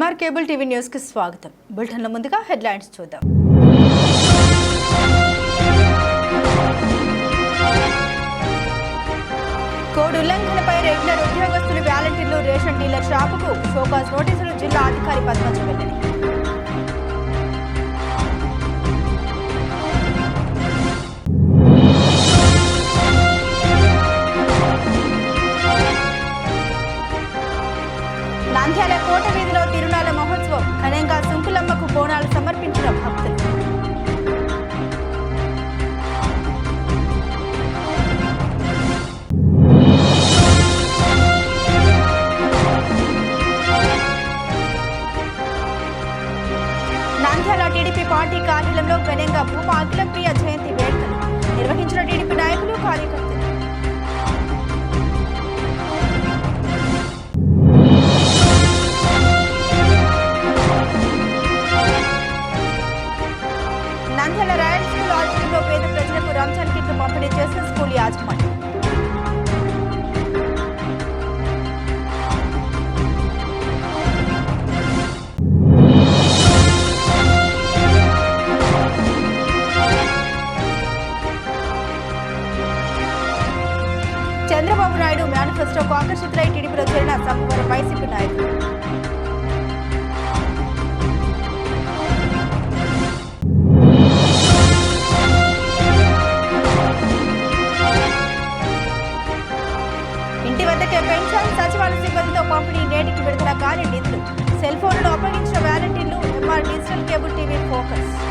MR cable TV న్యూస్కి స్వాగతం. బులెటిన్ల ముందుగా హెడ్లైన్స్ చూద్దాం. కోడ్ ఉల్లంఘనపై రెగ్యులర్ ఉద్యోగస్తులు వ్యాలంటీర్లు రేషన్ డీలర్ షాపుకు షోకాస్ నోటీసులు జిల్లా అధికారి పద్మజ వెల్లడి. ఎంఆర్ డిజిటల్ కేబుల్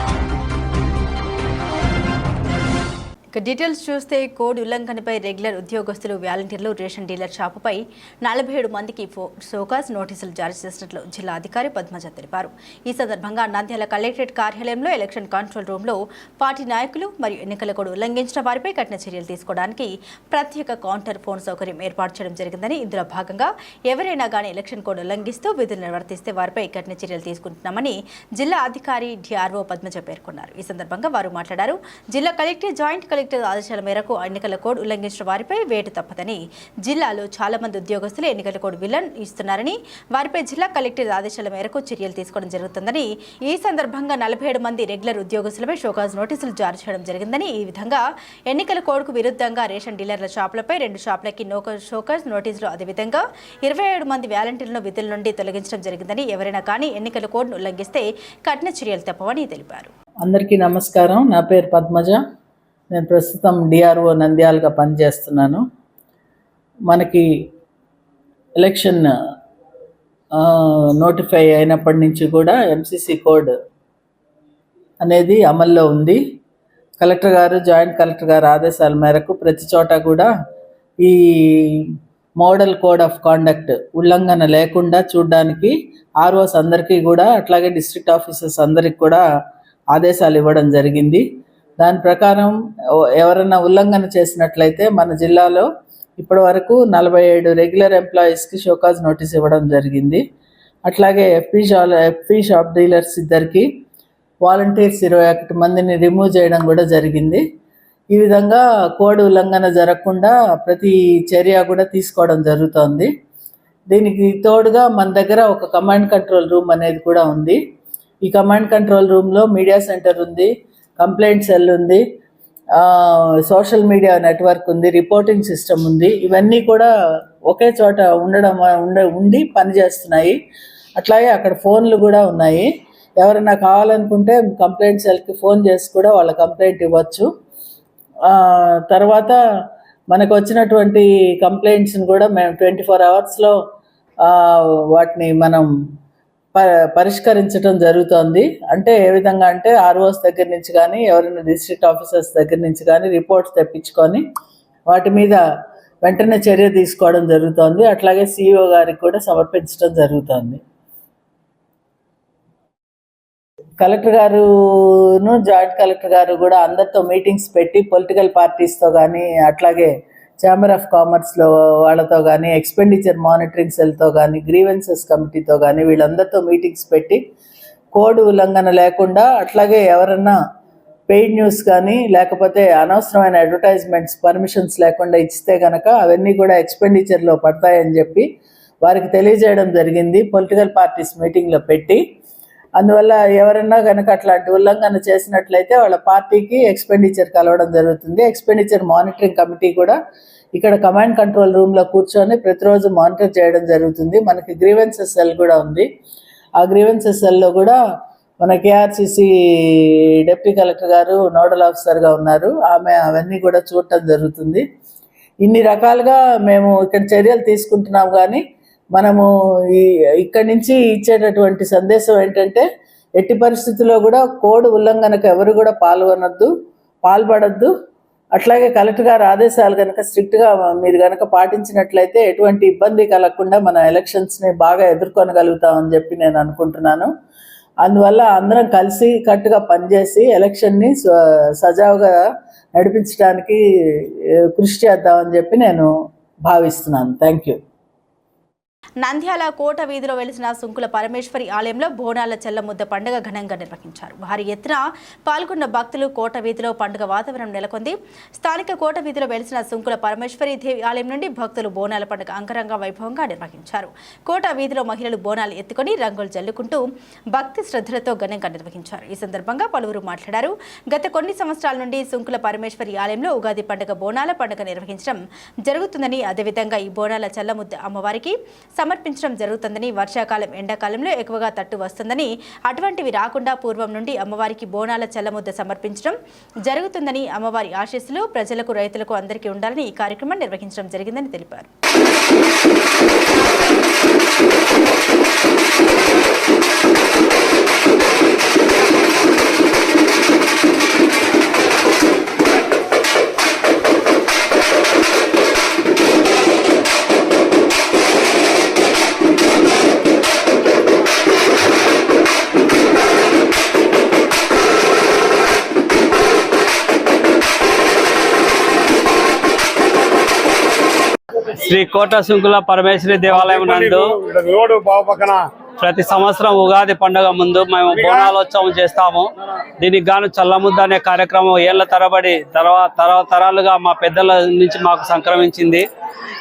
ఇక డీటెయిల్స్ చూస్తే కోడ్ ఉల్లంఘనపై రెగ్యులర్ ఉద్యోగస్తులు వాలంటీర్లు రేషన్ డీలర్ షాపుపై నలభై ఏడు మందికి సోకాస్ నోటీసులు జారీ చేసినట్లు జిల్లా అధికారి పద్మజ తెలిపారు. ఈ సందర్భంగా నంద్యాల కలెక్టరేట్ కార్యాలయంలో ఎలక్షన్ కంట్రోల్ రూమ్లో పార్టీ నాయకులు మరియు ఎన్నికల కోడ్ ఉల్లంఘించిన వారిపై కఠిన చర్యలు తీసుకోవడానికి ప్రత్యేక కౌంటర్ ఫోన్ సౌకర్యం ఏర్పాటు చేయడం జరిగిందని ఇందులో భాగంగా ఎవరైనా కానీ ఎలక్షన్ కోడ్ ఉల్లంఘిస్తూ విధులు నిర్వర్తిస్తే వారిపై కఠిన చర్యలు తీసుకుంటున్నామని జిల్లా అధికారి డిఆర్ఓ పద్మజ పేర్కొన్నారు. ఈ సందర్భంగా వారు మాట్లాడారు. జిల్లా కలెక్టర్ జాయింట్ కలెక్టర్ ఆదేశాల మేరకు ఎన్నికల కోడ్ ఉల్లంఘించిన వారిపై వేటు తప్పదని జిల్లాలో చాలా మంది ఉద్యోగస్తులు ఎన్నికల కోడ్ విలన్ ఇస్తున్నారని వారిపై జిల్లా కలెక్టర్ ఆదేశాల మేరకు చర్యలు తీసుకోవడం జరుగుతుందని ఈ సందర్భంగా నలభై ఏడు మంది రెగ్యులర్ ఉద్యోగస్తులపై షోకాజ్ నోటీసులు జారీ చేయడం జరిగిందని ఈ విధంగా ఎన్నికల కోడ్కు విరుద్ధంగా రేషన్ డీలర్ల షాపులపై రెండు షాపులకి నోక షోకాజ్ నోటీసులు అదేవిధంగా ఇరవై ఏడు మంది వ్యాలంటీర్లను విధుల నుండి తొలగించడం జరిగిందని ఎవరైనా కానీ ఎన్నికల కోడ్ను ఉల్లంఘిస్తే కఠిన చర్యలు తప్పవని తెలిపారు. అందరికీ నమస్కారం. నా పేరు పద్మజ. నేను ప్రస్తుతం డిఆర్ఓ నంద్యాలుగా పనిచేస్తున్నాను. మనకి ఎలక్షన్ నోటిఫై అయినప్పటి నుంచి కూడా ఎంసీసీ కోడ్ అనేది అమల్లో ఉంది. కలెక్టర్ గారు జాయింట్ కలెక్టర్ గారు ఆదేశాల మేరకు ప్రతి చోట కూడా ఈ మోడల్ కోడ్ ఆఫ్ కాండక్ట్ ఉల్లంఘన లేకుండా చూడడానికి ఆర్ఓస్ అందరికీ కూడా అట్లాగే డిస్ట్రిక్ట్ ఆఫీసర్స్ అందరికి కూడా ఆదేశాలు ఇవ్వడం జరిగింది. దాని ప్రకారం ఎవరైనా ఉల్లంఘన చేసినట్లయితే మన జిల్లాలో ఇప్పటి వరకు నలభై ఏడు రెగ్యులర్ ఎంప్లాయీస్కి షోకాజ్ నోటీస్ ఇవ్వడం జరిగింది. అట్లాగే FP shop FP shop dealers ఇద్దరికి వాలంటీర్స్ ఇరవై ఒకటి మందిని రిమూవ్ చేయడం కూడా జరిగింది. ఈ విధంగా కోడ్ ఉల్లంఘన జరగకుండా ప్రతి చర్య కూడా తీసుకోవడం జరుగుతోంది. దీనికి తోడుగా మన దగ్గర ఒక కమాండ్ కంట్రోల్ రూమ్ అనేది కూడా ఉంది. ఈ కమాండ్ కంట్రోల్ రూమ్లో మీడియా సెంటర్ ఉంది. కంప్లైంట్ సెల్ ఉంది. సోషల్ మీడియా నెట్వర్క్ ఉంది రిపోర్టింగ్ సిస్టమ్ ఉంది. ఇవన్నీ కూడా ఒకే చోట ఉండడం ఉండ ఉండి పనిచేస్తున్నాయి అట్లాగే అక్కడ ఫోన్లు కూడా ఉన్నాయి. ఎవరైనా కావాలనుకుంటే కంప్లైంట్ సెల్కి ఫోన్ చేసి కూడా వాళ్ళ కంప్లైంట్ ఇవ్వచ్చు. తర్వాత మనకు వచ్చినటువంటి కంప్లైంట్స్ని కూడా మేము ట్వంటీ ఫోర్ అవర్స్లో వాటిని మనం పరిష్కరించడం జరుగుతోంది. అంటే ఏ విధంగా అంటే ఆర్ఓస్ దగ్గర నుంచి కానీ ఎవరైనా డిస్ట్రిక్ట్ ఆఫీసర్స్ దగ్గర నుంచి కానీ రిపోర్ట్స్ తెప్పించుకొని వాటి మీద వెంటనే చర్య తీసుకోవడం జరుగుతోంది. అట్లాగే సిఇఓ గారికి కూడా సమర్పించడం జరుగుతోంది. కలెక్టర్ గారును జాయింట్ కలెక్టర్ గారు కూడా అందరితో మీటింగ్స్ పెట్టి పొలిటికల్ పార్టీస్తో కానీ అట్లాగే ఛాంబర్ ఆఫ్ కామర్స్లో వాళ్ళతో కానీ ఎక్స్పెండిచర్ మానిటరింగ్ సెల్తో కానీ గ్రీవెన్సెస్ కమిటీతో కానీ వీళ్ళందరితో మీటింగ్స్ పెట్టి కోడ్ ఉల్లంఘన లేకుండా అట్లాగే ఎవరన్నా పెయిడ్ న్యూస్ కానీ లేకపోతే అనవసరమైన అడ్వర్టైజ్మెంట్స్ పర్మిషన్స్ లేకుండా ఇస్తే కనుక అవన్నీ కూడా ఎక్స్పెండిచర్లో పడతాయని చెప్పి వారికి తెలియజేయడం జరిగింది. పొలిటికల్ పార్టీస్ మీటింగ్లో పెట్టి అందువల్ల ఎవరన్నా కనుక అట్లాంటి ఉల్లంఘన చేసినట్లయితే వాళ్ళ పార్టీకి ఎక్స్పెండిచర్ కలవడం జరుగుతుంది. ఎక్స్పెండిచర్ మానిటరింగ్ కమిటీ కూడా ఇక్కడ కమాండ్ కంట్రోల్ రూమ్లో కూర్చొని ప్రతిరోజు మానిటర్ చేయడం జరుగుతుంది. మనకి గ్రీవెన్సెస్ సెల్ కూడా ఉంది. ఆ గ్రీవెన్సెస్ సెల్లో కూడా మన కేఆర్సీసీ డిప్యూటీ కలెక్టర్ గారు నోడల్ ఆఫీసర్గా ఉన్నారు. ఆమె అవన్నీ కూడా చూడటం జరుగుతుంది. ఇన్ని రకాలుగా మేము ఇక్కడ చర్యలు తీసుకుంటున్నాం కానీ మనము ఈ ఇక్కడి నుంచి ఇచ్చేటటువంటి సందేశం ఏంటంటే ఎట్టి పరిస్థితుల్లో కూడా కోడ్ ఉల్లంఘనకు ఎవరు కూడా పాల్గొనొద్దు పాల్పడద్దు. అట్లాగే కలెక్టర్ గారి ఆదేశాలు కనుక స్ట్రిక్ట్గా మీరు కనుక పాటించినట్లయితే ఎటువంటి ఇబ్బంది కలగకుండా మన ఎలక్షన్స్ని బాగా ఎదుర్కొనగలుగుతామని చెప్పి నేను అనుకుంటున్నాను. అందువల్ల అందరం కలిసి కట్టుగా పనిచేసి ఎలక్షన్ని స- సజావుగా నడిపించడానికి కృషి చేద్దామని చెప్పి నేను భావిస్తున్నాను. థ్యాంక్ యూ నంద్యాల కోట వీధిలో వెలిసిన సుంకుల పరమేశ్వరి ఆలయంలో బోనాల చెల్లముద్ద పండుగ ఘనంగా నిర్వహించారు. భారీ ఎత్తున పాల్గొన్న భక్తులు కోట వీధిలో పండుగ వాతావరణం నెలకొంది. స్థానిక కోట వీధిలో వెలిసిన సుంకుల పరమేశ్వరి దేవి ఆలయం నుండి భక్తులు బోనాల పండుగ అంగరంగ వైభవంగా నిర్వహించారు. కోట వీధిలో మహిళలు బోనాలు ఎత్తుకొని రంగులు జల్లుకుంటూ భక్తి శ్రద్ధలతో ఘనంగా నిర్వహించారు. ఈ సందర్భంగా పలువురు మాట్లాడారు. గత కొన్ని సంవత్సరాల నుండి సుంకుల పరమేశ్వరి ఆలయంలో ఉగాది పండుగ బోనాల పండుగ నిర్వహించడం జరుగుతుందని అదేవిధంగా ఈ బోనాల చల్లముద్ద అమ్మవారికి సమర్పించడం జరుగుతుందని వర్షాకాలం ఎండాకాలంలో ఎక్కువగా తట్టు వస్తుందని అటువంటివి రాకుండా పూర్వం నుండి అమ్మవారికి బోనాల చల్లముద్ద సమర్పించడం జరుగుతుందని అమ్మవారి ఆశీస్సులు ప్రజలకు రైతులకు అందరికీ ఉండాలని ఈ కార్యక్రమం నిర్వహించడం జరిగిందని తెలిపారు. శ్రీ కోట శృంకుల పరమేశ్వరి దేవాలయం నందు ప్రతి సంవత్సరం ఉగాది పండుగ ముందు మేము బోనాలోత్సవం చేస్తాము. దీనికి గాను చల్లముద్ద అనే కార్యక్రమం ఏళ్ళ తరబడి తర్వాత తర తరాలుగా మా పెద్దల నుంచి మాకు సంక్రమించింది.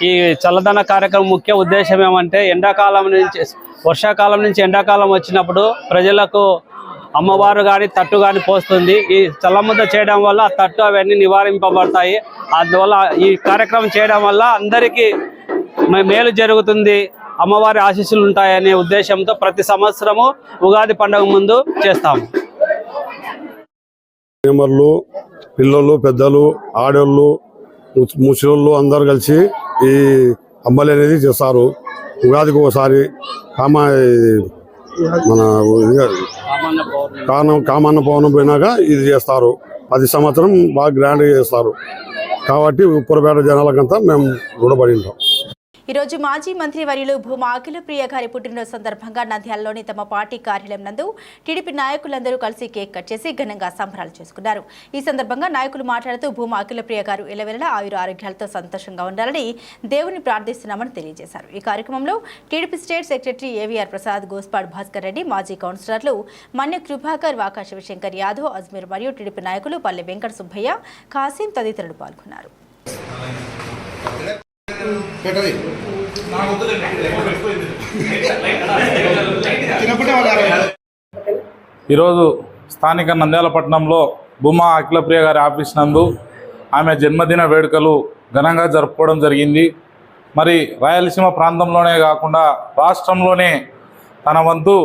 ఈ చల్లదన కార్యక్రమం ముఖ్య ఉద్దేశం ఏమంటే ఎండాకాలం నుంచి వర్షాకాలం నుంచి ఎండాకాలం వచ్చినప్పుడు ప్రజలకు అమ్మవారు కానీ తట్టు కానీ పోస్తుంది. ఈ చల్లముద్ద చేయడం వల్ల తట్టు అవన్నీ నివారింపబడతాయి. అందువల్ల ఈ కార్యక్రమం చేయడం వల్ల అందరికీ మేలు జరుగుతుంది. అమ్మవారి ఆశీస్సులు ఉంటాయనే ఉద్దేశంతో ప్రతి సంవత్సరము ఉగాది పండుగ ముందు చేస్తాము. నెంబర్లు పిల్లలు పెద్దలు ఆడోళ్ళు ముసలి ముసలోళ్ళు అందరు కలిసి ఈ అమ్మలు అనేది చేస్తారు. ఉగాదికి ఒకసారి కామ మన కానం కామన్న పవనం పోయినాక ఇది చేస్తారు. పది సంవత్సరం బాగా గ్రాండ్గా చేస్తారు. కాబట్టి ఉప్పరపేట జనాలకంతా మేము రుణపడి ఉంటాం. ఈరోజు మాజీ మంత్రి వర్యులు భూమా అఖిలప్రియ గారి పుట్టినరోజు సందర్భంగా నంద్యాలలోని తమ పార్టీ కార్యాలయం నందు టీడీపీ నాయకులందరూ కలిసి కేక్ కట్ చేసి ఘనంగా సంబరాలు చేసుకున్నారు. ఈ సందర్భంగా నాయకులు మాట్లాడుతూ భూమా అఖిలప్రియ గారు ఇలవెల్లా ఆయుర ఆరోగ్యాలతో సంతోషంగా ఉండాలని దేవుని ప్రార్థిస్తున్నామని తెలియజేశారు. ఈ కార్యక్రమంలో TDP state secretary AVR Prasad Gospad Bhaskar Reddy మాజీ కౌన్సిలర్లు మన్య కృపాకర్ వాకా శివశంకర్ యాదవ్ అజ్మీర్ మరియు టీడీపీ నాయకులు పల్లె వెంకట సుబ్బయ్య కాసిం తదితరులు పాల్గొన్నారు. ఈరోజు స్థానిక నంద్యాల పట్టణంలో భూమా అఖిలప్రియ గారి ఆఫీస్ నందు ఆమె జన్మదిన వేడుకలు ఘనంగా జరుపుకోవడం జరిగింది. మరి రాయలసీమ ప్రాంతంలోనే కాకుండా రాష్ట్రంలోనే తన వంతు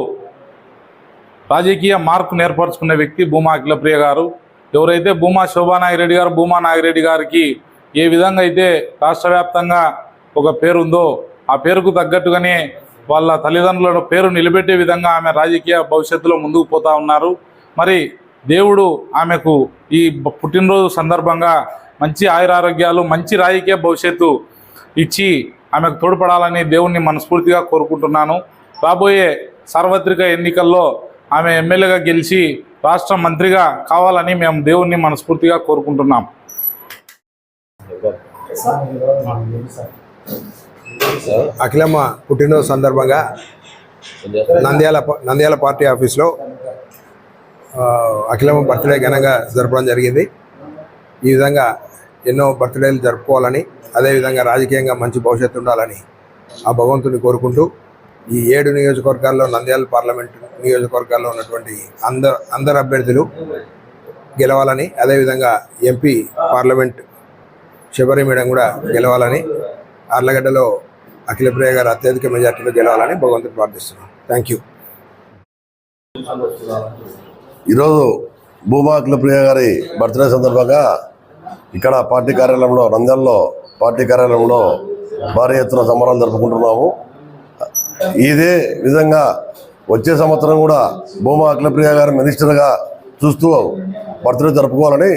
రాజకీయ మార్పు నేర్పరచుకునే వ్యక్తి భూమా అఖిలప్రియ గారు. ఎవరైతే భూమా శోభానాగిరెడ్డి గారు భూమా నాగిరెడ్డి గారికి ఏ విధంగా అయితే రాష్ట్ర వ్యాప్తంగా ఒక పేరుందో ఆ పేరుకు తగ్గట్టుగానే వాళ్ళ తల్లిదండ్రుల పేరు నిలబెట్టే విధంగా ఆమె రాజకీయ భవిష్యత్తులో ముందుకు పోతా ఉన్నారు. మరి దేవుడు ఆమెకు ఈ పుట్టినరోజు సందర్భంగా మంచి ఆయురారోగ్యాలు మంచి రాజకీయ భవిష్యత్తు ఇచ్చి ఆమెకు తోడ్పడాలని దేవుణ్ణి మనస్ఫూర్తిగా కోరుకుంటున్నాను. రాబోయే సార్వత్రిక ఎన్నికల్లో ఆమె ఎమ్మెల్యేగా గెలిచి రాష్ట్ర మంత్రిగా కావాలని మేము దేవుణ్ణి మనస్ఫూర్తిగా కోరుకుంటున్నాం. అఖిలమ్మ పుట్టినరోజు సందర్భంగా నంద్యాల నంద్యాల పార్టీ ఆఫీస్లో అఖిలమ్మ బర్త్డే ఘనంగా జరపడం జరిగింది. ఈ విధంగా ఎన్నో బర్త్డేలు జరుపుకోవాలని అదేవిధంగా రాజకీయంగా మంచి భవిష్యత్తు ఉండాలని ఆ భగవంతుని కోరుకుంటూ ఈ ఏడు నియోజకవర్గాల్లో నంద్యాల పార్లమెంట్ నియోజకవర్గాల్లో ఉన్నటువంటి అందరు అందరు అభ్యర్థులు గెలవాలని అదేవిధంగా ఎంపీ పార్లమెంట్ శబరి మేడం కూడా గెలవాలని ఆర్లగడ్డలో అఖిలప్రియ గారు అత్యధిక మెజార్టీలో గెలవాలని భగవంతుడు ప్రార్థిస్తున్నాను థ్యాంక్ యూ ఈరోజు భూమా ప్రియ గారి బర్త్డే సందర్భంగా ఇక్కడ పార్టీ కార్యాలయంలో నంద్యాలలో పార్టీ కార్యాలయంలో భారీ ఎత్తున సంబరాలు జరుపుకుంటున్నాము. ఇదే విధంగా వచ్చే సంవత్సరం కూడా భూమా అఖిలప్రియ గారి మినిస్టర్గా చూస్తూ బర్త్డే జరుపుకోవాలని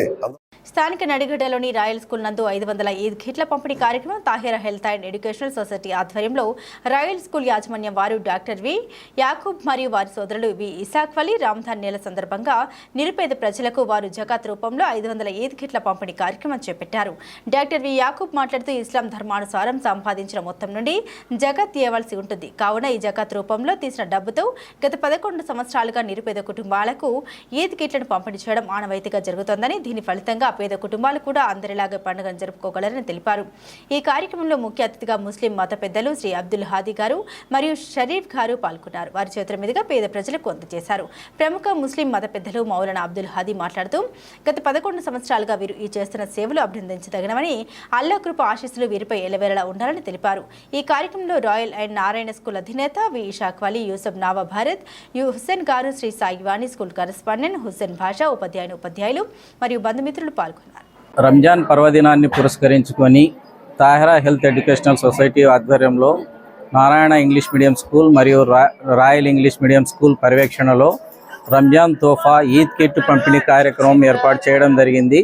స్థానిక నడిగడ్డలోని రాయల్ స్కూల్ నందు ఐదు వందల ఐదు కిట్ల పంపిణీ కార్యక్రమం Tahira health and educational society ఆధ్వర్యంలో రాయల్ స్కూల్ యాజమాన్యం వారు డాక్టర్ వి యాకూబ్ మరియు వారి సోదరులు వి ఇసాక్ వలి రామ్ధాన్ నెల సందర్భంగా నిరుపేద ప్రజలకు వారు జకాత్ రూపంలో ఐదు వందల ఐదు కిట్ల పంపిణీ కార్యక్రమం చేపట్టారు. డాక్టర్ వి యాకూబ్ మాట్లాడుతూ ఇస్లాం ధర్మానుసారం సంపాదించిన మొత్తం నుండి జకాత్ తీయవలసి ఉంటుంది. కావున ఈ జకాత్ రూపంలో తీసిన డబ్బుతో గత పదకొండు సంవత్సరాలుగా నిరుపేద కుటుంబాలకు ఈద్ కిట్లను పంపిణీ చేయడం ఆనవాయితీగా జరుగుతోందని దీని ఫలితంగా పేద కుటుంబాలు కూడా అందరిలాగే పండుగను జరుపుకోగలరని తెలిపారు. ఈ కార్యక్రమంలో ముఖ్య అతిథిగా ముస్లిం మత పెద్దలు శ్రీ అబ్దుల్ హాదీ గారు మరియు షరీఫ్ గారు పాల్గొన్నారు. వారి చేతుల మీదుగా పేద ప్రజలకు అందజేశారు. ప్రముఖ ముస్లిం మత పెద్దలు మౌలానా అబ్దుల్ హాదీ మాట్లాడుతూ గత పదకొండు సంవత్సరాలుగా వీరు ఈ చేస్తున్న సేవలు అభినందించదగినవని అల్లా కృప ఆశీస్సులు వీరిపై ఎలవేరలా ఉండాలని తెలిపారు. ఈ కార్యక్రమంలో రాయల్ అండ్ నారాయణ స్కూల్ అధినేత వి ఇషాక్ వలీ యూసఫ్ నావా భారత్ యు హుస్సేన్ గారు శ్రీ సాయివాణి స్కూల్ కరెస్పాండెంట్ హుస్సేన్ భాషా ఉపాధ్యాయుని ఉపాధ్యాయులు మరియు బంధుమిత్రులు పాల్గొన్నారు. రంజాన్ పర్వదినాన్ని పురస్కరించుకొని తాహిరా హెల్త్ ఎడ్యుకేషనల్ సొసైటీ ఆధ్వర్యంలో నారాయణ ఇంగ్లీష్ మీడియం స్కూల్ మరియు రాయల్ ఇంగ్లీష్ మీడియం స్కూల్ పర్యవేక్షణలో రంజాన్ తోఫా ఈద్ కిట్ పంపిణీ కార్యక్రమం ఏర్పాటు చేయడం జరిగింది.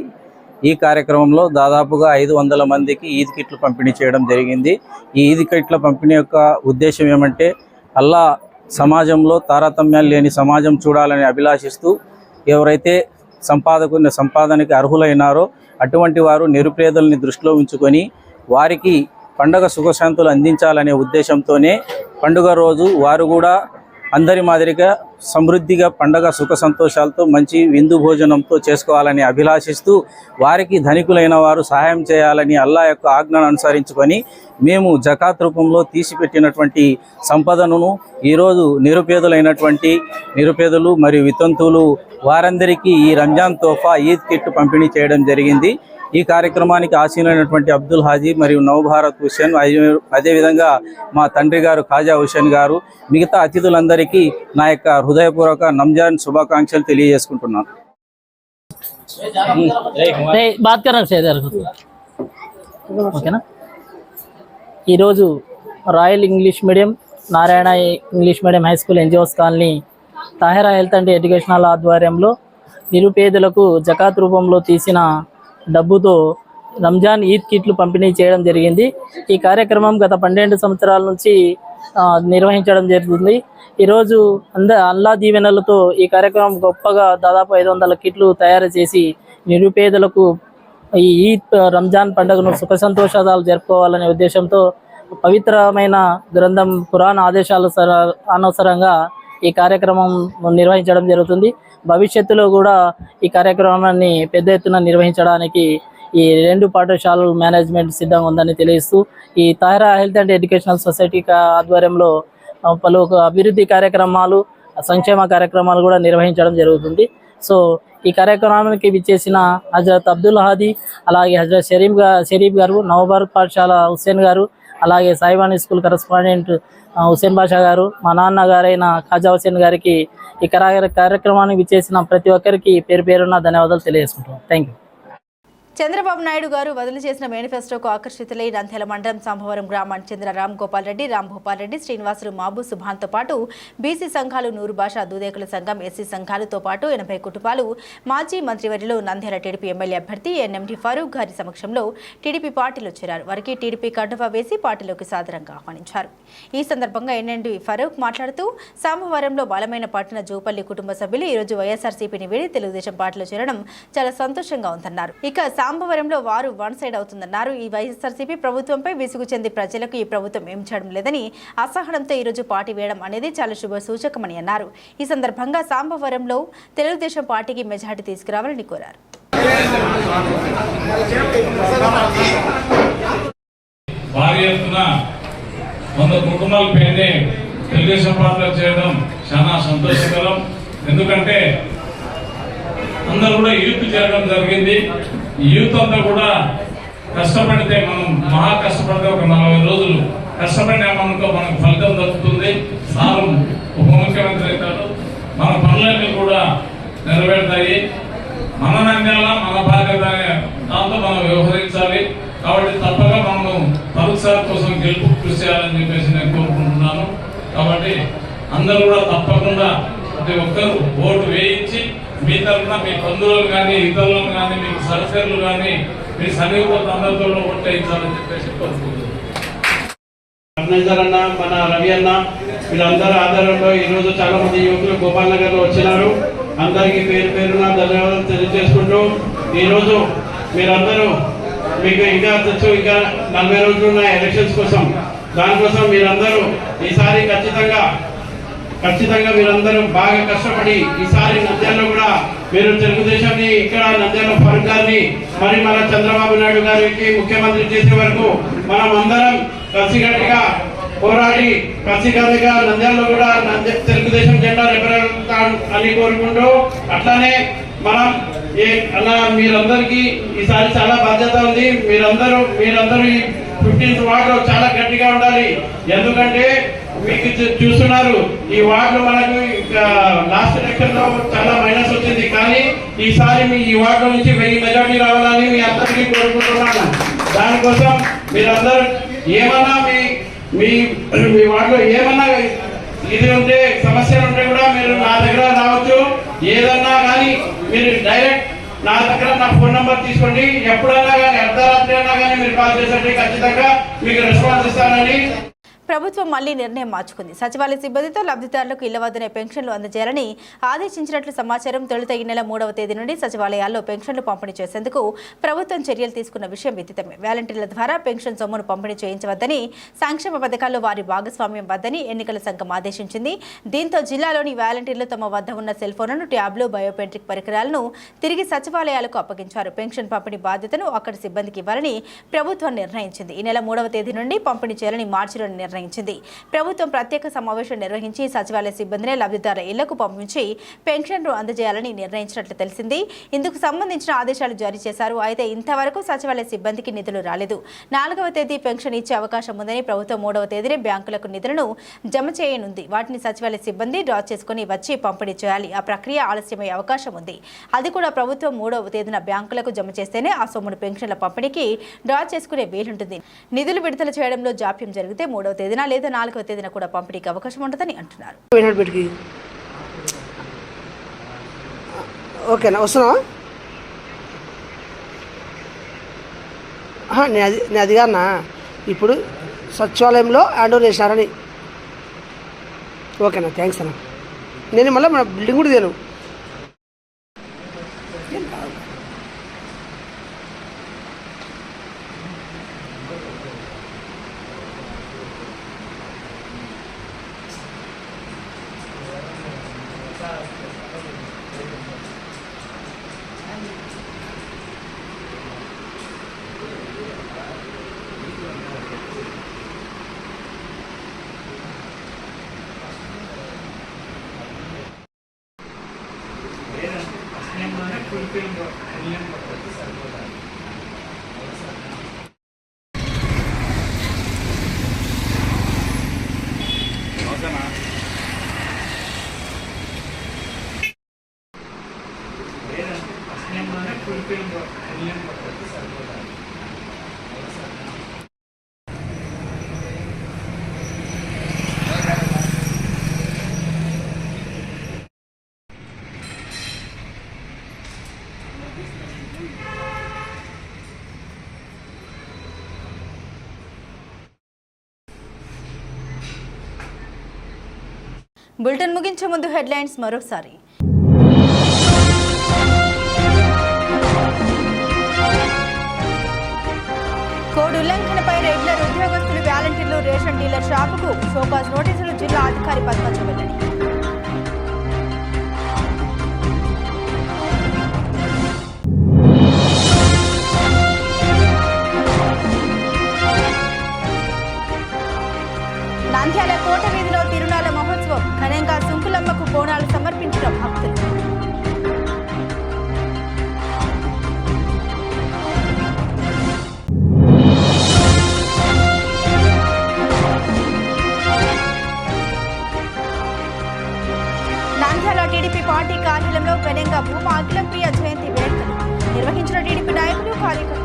ఈ కార్యక్రమంలో దాదాపుగా ఐదు వందల మందికి ఈద్ కిట్లు పంపిణీ చేయడం జరిగింది. ఈ ఈద్ కిట్ల పంపిణీ యొక్క ఉద్దేశం ఏమంటే అల్లా సమాజంలో తారతమ్యాలు లేని సమాజం చూడాలని అభిలాషిస్తూ ఎవరైతే సంపాదకు సంపాదనకి అర్హులైనారో అటువంటి వారు నిరుపేదల్ని దృష్టిలో ఉంచుకొని వారికి పండగ సుఖశాంతులు అందించాలనే ఉద్దేశంతోనే పండుగ రోజు వారు కూడా అందరి మాదిరిగా సమృద్ధిగా పండగ సుఖ సంతోషాలతో మంచి విందు భోజనంతో చేసుకోవాలని అభిలాషిస్తూ వారికి ధనికులైన వారు సహాయం చేయాలని అల్లా యొక్క ఆజ్ఞను అనుసరించుకొని మేము జకాత్ రూపంలో తీసిపెట్టినటువంటి సంపదను ఈరోజు నిరుపేదలైనటువంటి నిరుపేదలు మరియు వితంతువులు వారందరికీ ఈ రంజాన్ తోఫా ఈద్ కిట్ పంపిణీ చేయడం జరిగింది. ఈ కార్యక్రమానికి ఆసీనైనటువంటి అబ్దుల్ హాజీ మరియు నవభారత్ హుసేన్ అదే- అదేవిధంగా మా తండ్రి గారు ఖాజా హుస్సేన్ గారు మిగతా అతిథులందరికీ నా యొక్క హృదయపూర్వక నంజాన్ శుభాకాంక్షలు తెలియజేసుకుంటున్నాను. ఓకేనా? ఈరోజు royal English medium Narayana English medium high school NGOs colony Tahera health and educational ఆధ్వర్యంలో నిరుపేదలకు జకాత్ రూపంలో తీసిన డబ్బుతో రంజాన్ ఈద్ కిట్లు పంపిణీ చేయడం జరిగింది. ఈ కార్యక్రమం గత పన్నెండు సంవత్సరాల నుంచి నిర్వహించడం జరుగుతుంది. ఈరోజు అంద అల్లా దీవెనలతో ఈ కార్యక్రమం గొప్పగా దాదాపు ఐదు వందల కిట్లు తయారు చేసి నిరుపేదలకు ఈ ఈద్ రంజాన్ పండుగను సుఖ సంతోషాలు జరుపుకోవాలనే ఉద్దేశంతో పవిత్రమైన గ్రంథం ఖురాన్ ఆదేశాల అనవసరంగా ఈ కార్యక్రమం నిర్వహించడం జరుగుతుంది. భవిష్యత్తులో కూడా ఈ కార్యక్రమాన్ని పెద్ద ఎత్తున నిర్వహించడానికి ఈ రెండు పాఠశాలలు మేనేజ్మెంట్ సిద్ధంగా ఉందని తెలియస్తూ ఈ Tahira health and educational society కా- ఆధ్వర్యంలో పలు అభివృద్ధి కార్యక్రమాలు సంక్షేమ కార్యక్రమాలు కూడా నిర్వహించడం జరుగుతుంది. సో ఈ కార్యక్రమానికి విచ్చేసిన హజరత్ అబ్దుల్ హాదీ అలాగే హజరత్ షరీఫ్గా షరీఫ్ గారు నవభారత్ పాఠశాల హుస్సేన్ గారు అలాగే సాయిబాని స్కూల్ కరస్పాండెంట్ హుసేన్ హుస్సేన్ బాషా గారు మా నాన్న గారైన ఖాజా హుస్సేన్ గారికి ఈ కార్యక్రమానికి విచ్చేసిన ప్రతి ఒక్కరికి పేరు పేరున్న ధన్యవాదాలు తెలియజేసుకుంటున్నాం. థ్యాంక్ యూ చంద్రబాబు నాయుడు గారు వదిలి చేసిన మేనిఫెస్టోకు ఆకర్షితులై నంద్యాల మండలం సంభవరం గ్రామానికి చెందిన రామ్ గోపాల్ రెడ్డి రామ్ భూపాల్ రెడ్డి శ్రీనివాసులు మాబు సుభాన్తో పాటు బీసీ సంఘాలు నూరు భాష దూదేకుల సంఘం ఎస్సీ సంఘాలతో పాటు ఎనభై కుటుంబాలు మాజీ మంత్రివర్యులు నంద్యాల టీడీపీ ఎమ్మెల్యే అభ్యర్థి ఎన్ఎండి ఫరూక్ గారి సమక్షంలో టీడీపీ పార్టీలో చేరారు. వారికి టీడీపీ కండువా వేసి పార్టీలోకి సాదరంగా ఆహ్వానించారు. ఈ సందర్భంగా ఎన్ఎండి ఫరూక్ మాట్లాడుతూ సంభవరంలో బలమైన పట్టణ జూపల్లి కుటుంబ సభ్యులు ఈ రోజు వైఎస్ఆర్సీపీని వీడి తెలుగుదేశం పార్టీలో చేరడం చాలా సంతోషంగా ఉందన్నారు. ఇక సాంబవరంలో వారు వన్ సైడ్ అవుతుందన్నారు. ఈ వైఎస్ఆర్సీపీ ప్రభుత్వంపై విసుగు చెంది ప్రజలకు ఈ ప్రభుత్వం ఏం చేయడం లేదని అసహనంతో ఈరోజు పార్టీ వేయడం అనేది చాలా శుభ సూచకమని అన్నారు. ఈ సందర్భంగా సాంబవరంలో తెలుగుదేశం పార్టీకి మెజార్టీ తీసుకురావాలని కోరారు. భారీ ఎత్తున వంద కుటుంబాల పేరుని తెలుగుదేశం పార్టీలో చేయడం చాలా సంతోషకరం. ఎందుకంటే అందరూ కూడా యూత్ చేరడం జరిగింది. యూత్ అంతా కూడా కష్టపడితే మనం మహా కష్టపడితే ఒక నలభై రోజులు కష్టపడినామనుకో మనకు ఫలితం దక్కుతుంది. సారు ఉప ముఖ్యమంత్రి అవుతాడు మన పనులన్నీ కూడా నెరవేరుతాయి. మన నంద్యాల మన బాధ్యత దాంతో మనం వ్యవహరించాలి. కాబట్టి తప్పక మనము పరీక్ష కోసం గెలుపు కృషి చేయాలని చెప్పేసి నేను కోరుకుంటున్నాను. కాబట్టి అందరూ కూడా తప్పకుండా ప్రతి ఒక్కరు ఓటు వేయించి మీ తరఫున మీ బంధువులు కానీ ఇతరులు కానీ మీ సరసరులు కానీ మీ సన్నిహిత అందరితో ఓటు చెప్పేసి కోరుకుంటున్నాను. అన్న మన రవి అన్న వీళ్ళందరూ ఆధారంలో ఈ రోజు చాలా మంది యువకులు గోపాల్ నగర్లో వచ్చినారు. అందరికీ పేరు పేరున ధన్యవాదాలు తెలియజేసుకుంటూ ఈరోజు మీరందరూ మీకు ఇంకా తెచ్చు ఇంకా నలభై రోజులు ఉన్న ఎలక్షన్స్ కోసం. దానికోసం మీరందరూ ఈసారి ఖచ్చితంగా ఖచ్చితంగా మీరందరూ బాగా కష్టపడి ఈసారి నంద్యాలలో కూడా మీరు తెలుగుదేశాన్ని ఇక్కడ నంద్యాల ఫరూక్ గారిని మరి మన చంద్రబాబు నాయుడు గారికి ముఖ్యమంత్రి చేసే వరకు మనం అందరం కలిసికట్టుగా పోరాడి కలిసికట్టుగా నంద్యాలలో కూడా నంద్య తెలుగుదేశం జెండా రెపరెడతాం అని కోరుకుంటూ అట్లానే మనం ఏ అలా మీరందరికీ ఈసారి చాలా బాధ్యత ఉంది. మీరందరూ మీరందరూ ఈ ఫిఫ్టీన్త్ వార్డులో చాలా గట్టిగా ఉండాలి. ఎందుకంటే మీకు చూస్తున్నారు. ఈ వార్డు మనకు లాస్ట్ ఎలక్షన్లో చాలా మైనస్ వచ్చింది. కానీ ఈసారి మీ ఈ వార్డు నుంచి వెయ్యి మెజార్టీ రావాలని మీ అందరికీ కోరుకుంటున్నాను. దానికోసం మీరందరూ ఏమన్నా మీ మీ మీ వార్డులో ఏమన్నా ఇది ఉంటే సమస్యలు ఉంటే కూడా మీరు నా దగ్గర రావచ్చు. ఏదన్నా కానీ మీరు డైరెక్ట్ నా దగ్గర నా ఫోన్ నంబర్ తీసుకోండి. ఎప్పుడైనా కానీ అర్ధరాత్రి అయినా కానీ మీరు కాల్ చేసండి ఖచ్చితంగా మీకు రెస్పాన్స్ ఇస్తానని ప్రభుత్వం మళ్ళీ నిర్ణయం మార్చుకుంది. సచివాలయ సిబ్బందితో లబ్ధిదారులకు ఇళ్ళ వద్దనే పెన్షన్లు అందజేయాలని ఆదేశించినట్లు సమాచారం తొలుత ఈ నెల మూడవ తేదీ నుండి సచివాలయాల్లో పెన్షన్లు పంపిణీ చేసేందుకు ప్రభుత్వం చర్యలు తీసుకున్న విషయం విదితమే. వాలంటీర్ల ద్వారా పెన్షన్ సొమ్మును పంపిణీ చేయించవద్దని సంక్షేమ పథకాల్లో వారి భాగస్వామ్యం వద్దని ఎన్నికల సంఘం ఆదేశించింది. దీంతో జిల్లాలోని వాలంటీర్లు తమ వద్ద ఉన్న సెల్ ఫోన్లను ట్యాబ్లు బయోమెట్రిక్ పరికరాలను తిరిగి సచివాలయాలకు అప్పగించారు. పెన్షన్ పంపిణీ బాధ్యతను అక్కడి సిబ్బందికి ఇవ్వాలని ప్రభుత్వం నిర్ణయించింది. ఈ నెల మూడవ తేదీ నుండి పంపిణీ చేయాలని మార్చిలో నిర్ణయించింది ప్రభుత్వం ప్రత్యేక సమావేశం నిర్వహించి సచివాలయ సిబ్బందినే లబ్ధిదారుల ఇళ్ళకు పంపించి పెన్షన్లు అందజేయాలని నిర్ణయించినట్లు తెలిసింది. ఇందుకు సంబంధించిన ఆదేశాలు జారీ చేశారు. అయితే ఇంతవరకు సచివాలయ సిబ్బందికి నిధులు రాలేదు. నాలుగవ తేదీ పెన్షన్ ఇచ్చే అవకాశం ఉందని ప్రభుత్వం మూడవ తేదీనే బ్యాంకులకు నిధులను జమ చేయనుంది. వాటిని సచివాలయ సిబ్బంది డ్రా చేసుకుని వచ్చి పంపిణీ చేయాలి. ఆ ప్రక్రియ ఆలస్యమయ్యే అవకాశం ఉంది. అది కూడా ప్రభుత్వం మూడవ తేదీన బ్యాంకులకు జమ చేస్తేనే ఆ సొమ్మును పెన్షన్ల పంపిణీకి డ్రా చేసుకునే వీలుంటుంది. నిధులు విడుదల చేయడంలో జాప్యం జరిగితే మూడవ తేదీన లేదా నాలుగవ తేదీన కూడా పంపిణీకి అవకాశం ఉంటుందని అంటున్నారు. ఓకేనా వస్తున్నావా? నేను అది నేను అది కాదన్నా ఇప్పుడు సచివాలయంలో హ్యాండ్ ఓవర్ చేసినారని. ఓకేనా థ్యాంక్స్ అన్న. నేను మళ్ళీ మన బిల్డింగ్ కూడా తేను బులెటిన్ ముగించే ముందు హెడ్లైన్స్ మరోసారి. కోడ్ ఉల్లంఘనపై రెగ్యులర్ ఉద్యోగస్తులు వ్యాలంటీర్లు రేషన్ డీలర్ షాపుకు షోకాజ్ నోటీసులు జిల్లా అధికారి పద్మజ వెల్లడి. ఘనంగా సుంకులమ్మకు బోనాలు సమర్పించిన భక్తులు. పార్టీ కార్యాలయంలో ఘనంగా భూమా అఖిలప్రియ జయంతి వేడుకలు. నిర్వహించిన టీడీపీ నాయకులు కార్యకర్తలు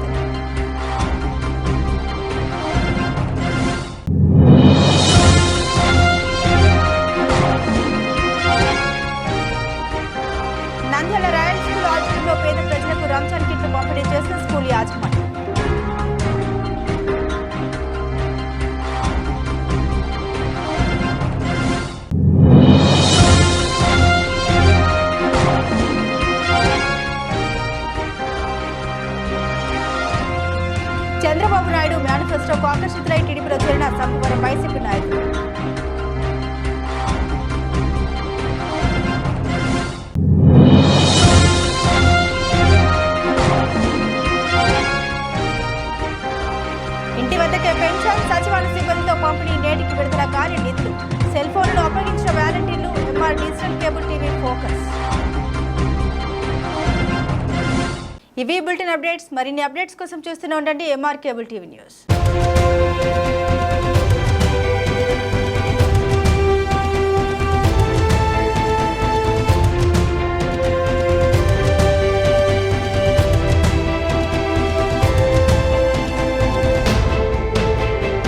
యాజమాన్యం. చంద్రబాబు నాయుడు మేనిఫెస్టోకు ఆకర్షితులై టీడీపీలో చేరిన సంపవరం వైసీపీ నాయకులు. బులెటిన్ అప్డేట్స్ మరిన్ని అప్డేట్స్ కోసం చూస్తూనే ఉండండి ఎంఆర్ కేబుల్ టీవీ న్యూస్